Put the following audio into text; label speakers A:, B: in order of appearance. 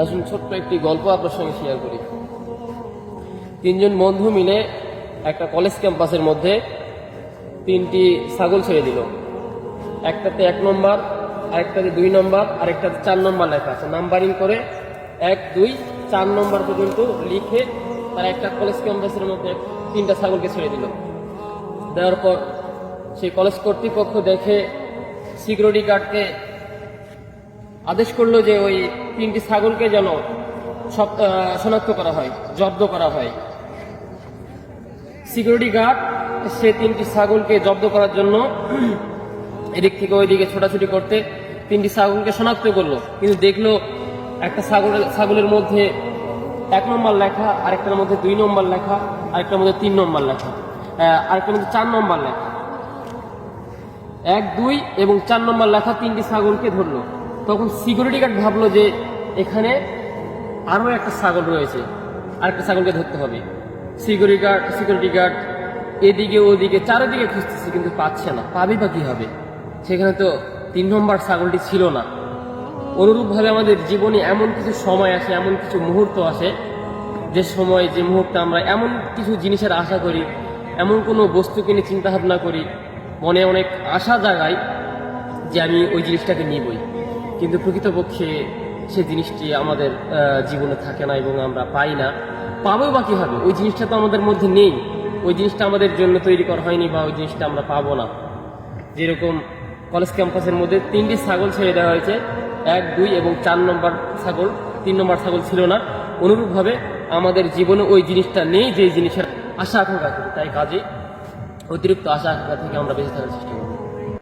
A: আসুন ছোট্ট একটি গল্প আপনার সঙ্গে শেয়ার করি। তিনজন বন্ধু মিলে একটা কলেজ ক্যাম্পাসের মধ্যে তিনটি ছাগল ছেড়ে দিল। একটাতে এক নম্বর আরেকটাতে দুই নম্বর আরেকটাতে চার নম্বর লেখা আছে। নাম্বারিং করে এক, দুই, চার নম্বর পর্যন্ত লিখে তারা একটা কলেজ ক্যাম্পাসের মধ্যে তিনটা ছাগলকে ছেড়ে দিল। দেওয়ার পর সেই কলেজ কর্তৃপক্ষ দেখে সিকিউরিটি গার্ডকে আদেশ করল যে ওই তিনটি ছাগলকে যেন শনাক্ত করা হয়, জব্দ করা হয়। সিকিউরিটি গার্ড সে তিনটি ছাগলকে জব্দ করার জন্য এদিক থেকে ওইদিকে ছোটাছুটি করতে তিনটি ছাগলকে শনাক্ত করল। কিন্তু দেখল একটা ছাগলের ছাগলের মধ্যে এক নম্বর লেখা, আরেকটার মধ্যে দুই নম্বর লেখা, আরেকটার মধ্যে তিন নম্বর লেখা আরেকটার মধ্যে চার নম্বর লেখা। এক, দুই এবং চার নম্বর লেখা তিনটি ছাগলকে ধরলো। তখন সিকিউরিটি গার্ড ভাবলো যে এখানে আরও একটা ছাগল রয়েছে, আরেকটা ছাগলকে ধরতে হবে। সিকিউরিটি গার্ড সিকিউরিটি গার্ড এদিকে ওদিকে, চারিদিকে খুঁজতেছে, কিন্তু পাচ্ছে না। পাবে বা কি হবে সেখানে তো তিন নম্বর ছাগলটি ছিল না। অনুরূপভাবে আমাদের জীবনে এমন কিছু সময় আসে, এমন কিছু মুহূর্ত আসে, যে সময়, যে মুহূর্তে আমরা এমন কিছু জিনিসের আশা করি, এমন কোনো বস্তুকে নিয়ে চিন্তা ভাবনা করি, মনে অনেক আশা জাগাই যে আমি ওই জিনিসটাকে নিবই। কিন্তু প্রকৃতপক্ষে সে জিনিসটি আমাদের জীবনে থাকে না এবং আমরা পাই না। পাবো বা কি হবে ওই জিনিসটা তো আমাদের মধ্যে নেই। ওই জিনিসটা আমাদের জন্য তৈরি করা হয়নি বা ওই জিনিসটা আমরা পাবো না। যেরকম কলেজ ক্যাম্পাসের মধ্যে তিনটি ছাগল ছেড়ে দেওয়া হয়েছে। এক, দুই এবং চার নম্বর ছাগল, তিন নম্বর ছাগল ছিল না। অনুরূপভাবে আমাদের জীবনে ওই জিনিসটা নেই যে জিনিসের আশা আকাঙ্ক্ষা তাই কাজে অতিরিক্ত আশা আকাঙ্ক্ষা থেকে আমরা বেঁচে থাকার চেষ্টা করি।